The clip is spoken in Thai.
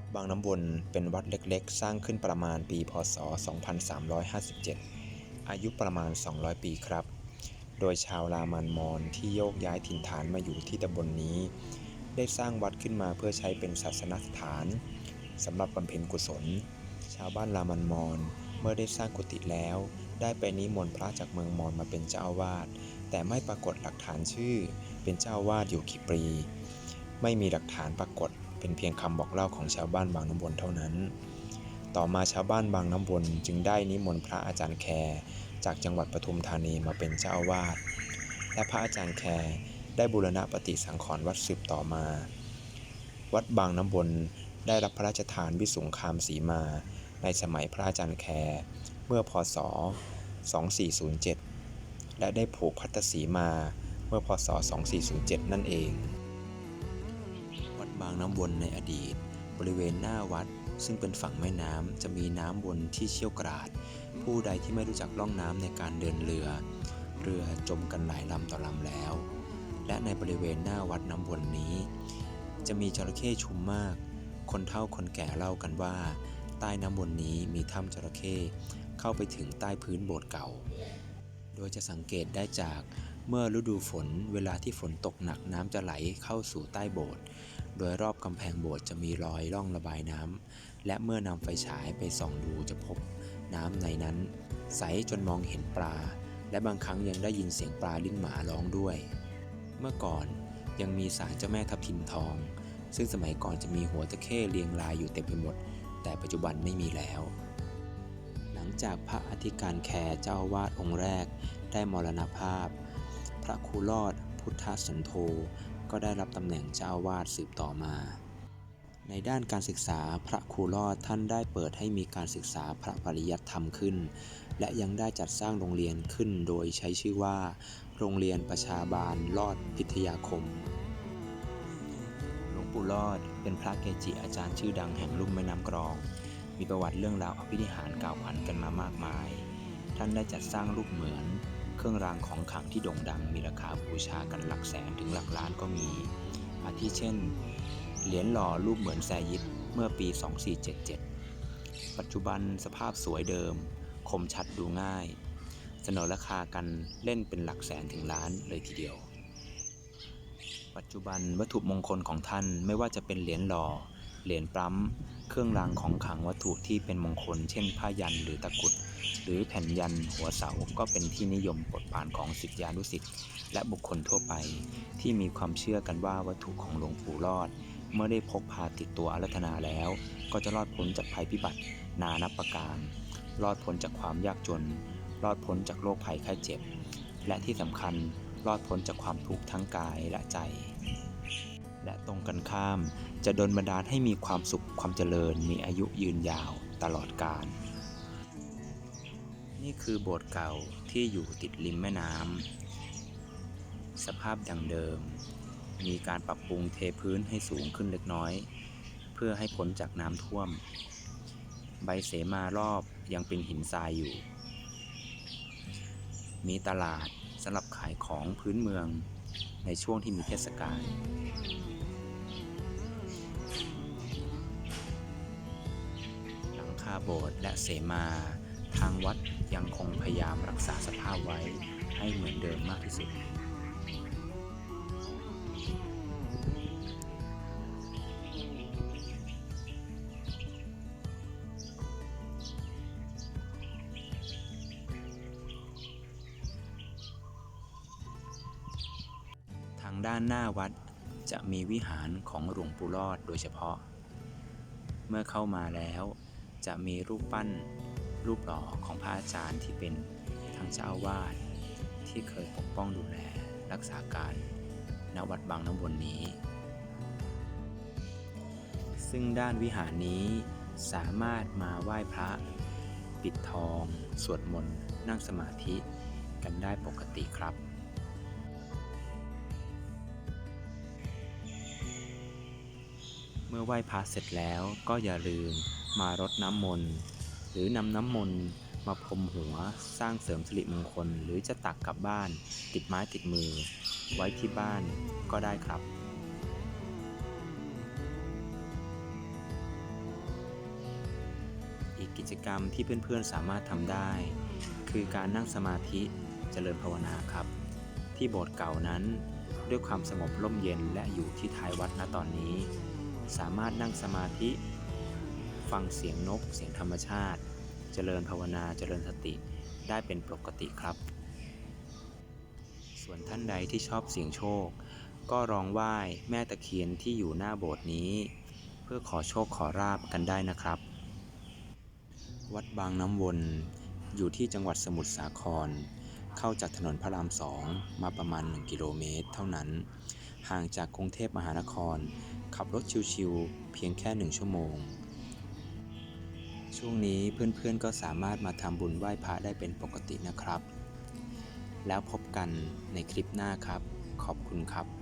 วัดบางน้ำวนเป็นวัดเล็กๆ สร้างขึ้นประมาณปีพศ 2357 อายุประมาณ 200 ปีครับ โดยชาวรามันมอญที่โยกย้ายถิ่นฐานมาอยู่ที่ตำบลนนี้ ได้สร้างวัดขึ้นมาเพื่อใช้เป็นศาสนสถานสำหรับบำเพ็ญกุศล ชาวบ้านรามันมอญเมื่อได้สร้างกุฏิแล้ว ได้ไปนิมนต์พระจากเมืองมอญมาเป็นเจ้าอาวาสแต่ไม่ปรากฏหลักฐานชื่อเป็นเจ้าอาวาสอยู่กี่ปีไม่มีหลักฐานปรากฏ เป็นเพียงคำบอกเล่าของชาวบ้านบางน้ำวนเท่านั้น ต่อมาชาวบ้านบางน้ำวนจึงได้นิมนต์พระอาจารย์แคร์จากจังหวัดปทุมธานีมาเป็นเจ้าอาวาส และพระอาจารย์แคร์ได้บูรณะปฏิสังขรณ์วัดสืบต่อมา วัดบางน้ำวนได้รับพระราชทานวิสุงคามสีมา ในสมัยพระอาจารย์แคร์เมื่อพศ 2407 และได้ผูกพัตตสีมาเมื่อพศ 2407 นั่นเอง บางน้ำวนในอดีต บริเวณหน้าวัด ซึ่งเป็นฝั่งแม่น้ำจะมีน้ำวนที่เชี่ยวกราด ผู้ใดที่ไม่รู้จักล่องน้ำในการเดินเรือ เรือจมกันหลายลำต่อลำแล้ว และในบริเวณหน้าวัดน้ำวนนี้ จะมีจระเข้ชุมมาก คนเฒ่าคนแก่เล่ากันว่า ใต้น้ำวนนี้มีถ้ำจระเข้เข้าไปถึงใต้พื้นโบสถ์เก่า โดยจะสังเกตได้จากเมื่อฤดูฝนเวลาที่ฝนตกหนักน้ำจะไหลเข้าสู่ใต้โบสถ์ โดยรอบกำแพงโบสถ์จะมีรอยร่องระบายน้ำและเมื่อนำไฟฉายไปส่องดูจะพบน้ำในนั้น ใสจนมองเห็นปลา และบางครั้งยังได้ยินเสียงปลาลิ้นหมาร้องด้วย เมื่อก่อนยังมีศาลเจ้าแม่ทับทิมทอง ซึ่งสมัยก่อนจะมีหัวตะเข้เรียงรายอยู่เต็มไปหมด แต่ปัจจุบันไม่มีแล้ว หลังจากพระอธิการแคร์เจ้าวาดองค์แรกได้มรณภาพ พระครูรอดพุทธสันโธ ก็ได้รับตำแหน่งเจ้าอาวาดสืบต่อมา ในด้านการศึกษาพระครูรอดท่านได้เปิดให้มีการศึกษาพระปริยัติธรรมขึ้น และยังได้จัดสร้างโรงเรียนขึ้นโดยใช้ชื่อว่า โรงเรียนประชาบาลรอดพิทยาคมหลวงปู่รอดเป็นพระเกจิอาจารย์ชื่อดังแห่งลุ่มแม่น้ำกรอง มีประวัติเรื่องราวอภินิหารกล่าวขวัญกันมามากมาย ท่านได้จัดสร้างรูปเหมือน เครื่องรางของขลังที่โด่งดังมีราคาบูชากันหลักแสนถึงหลักล้านก็มี อาทิเช่น เหรียญหล่อรูปเหมือนแซยิดเมื่อปี 2477 ปัจจุบันสภาพสวยเดิม คมชัดดูง่าย เสนอราคากันเล่นเป็นหลักแสนถึงล้านเลยทีเดียว ปัจจุบันวัตถุมงคลของท่านไม่ว่าจะเป็นเหรียญหล่อ เหรียญปั๊ม เครื่องรางของขลังวัตถุที่เป็นมงคล เช่น ผ้ายันหรือตะกุด หรือแผ่นยันหัวเสา ก็เป็นที่นิยมปลดปานของศิษยานุศิษย์และบุคคลทั่วไป ที่มีความเชื่อกันว่าวัตถุของหลวงปู่รอด เมื่อได้พกพาติดตัวอารัธนาแล้ว ก็จะรอดพ้นจากภัยพิบัติ นานับประการ รอดพ้นจากความยากจน รอดพ้นจากโรคภัยไข้เจ็บ และที่สำคัญรอดพ้นจากความทุกข์ทั้งกายและใจ และตรงกันข้ามจะดลบันดาลให้มีความสุขความเจริญมีอายุยืนยาวตลอดกาลนี่คือโบสถ์เก่าที่อยู่ติดริมแม่น้ำสภาพดังเดิม มีการปรับปรุงเทพื้นให้สูงขึ้นเล็กน้อย เพื่อให้พ้นจากน้ำท่วม ใบเสมารอบยังเป็นหินทรายอยู่ มีตลาดสำหรับขายของพื้นเมืองในช่วงที่มีเทศกาลาโบสถ์และเสมา ทางวัดยังคงพยายามรักษาสภาพไว้ให้เหมือนเดิมมากที่สุด ทางด้านหน้าวัดจะมีวิหารของหลวงปู่รอดโดยเฉพาะ เมื่อเข้ามาแล้ว จะมีรูปปั้นรูปหล่อของพระอาจารย์ที่เป็นทั้งเจ้าอาวาสที่เคยปกป้องดูแลรักษาการณวัดบางน้ำวนนี้ ซึ่งด้านวิหารนี้สามารถมาไหว้พระ ปิดทอง สวดมนต์ นั่งสมาธิกันได้ปกติครับ เมื่อไหว้พระเสร็จแล้วก็อย่าลืม มารดน้ำมนต์หรือนำน้ำมนต์มาพรมหัวสร้างเสริมสิริมงคล หรือจะตักกลับบ้าน ติดไม้ติดมือ ไว้ที่บ้านก็ได้ครับอีกกิจกรรมที่เพื่อนๆสามารถทำได้ คือการนั่งสมาธิเจริญภาวนาครับ ที่โบสถ์เก่านั้น ด้วยความสงบร่มเย็นและอยู่ที่ท้ายวัดณตอนนี้ สามารถนั่งสมาธิ ฟังเสียงนก เสียงธรรมชาติ เจริญภาวนาเจริญสติได้เป็นปกติครับ ส่วนท่านใดที่ชอบเสียงโชค ก็ลองไหว้แม่ตะเคียนที่อยู่หน้าโบสถ์นี้ เพื่อขอโชคขอราบกันได้นะครับ วัดบางน้ำวนอยู่ที่จังหวัดสมุทรสาคร เข้าจากถนนพระรามสองมาประมาณ 1 กิโลเมตร เท่านั้น ห่างจากกรุงเทพมหานคร ขับรถชิวๆเพียงแค่ 1 ชั่วโมง ช่วงนี้เพื่อนๆก็สามารถมาทำบุญไหว้พระได้เป็นปกตินะครับ แล้วพบกันในคลิปหน้าครับ ขอบคุณครับ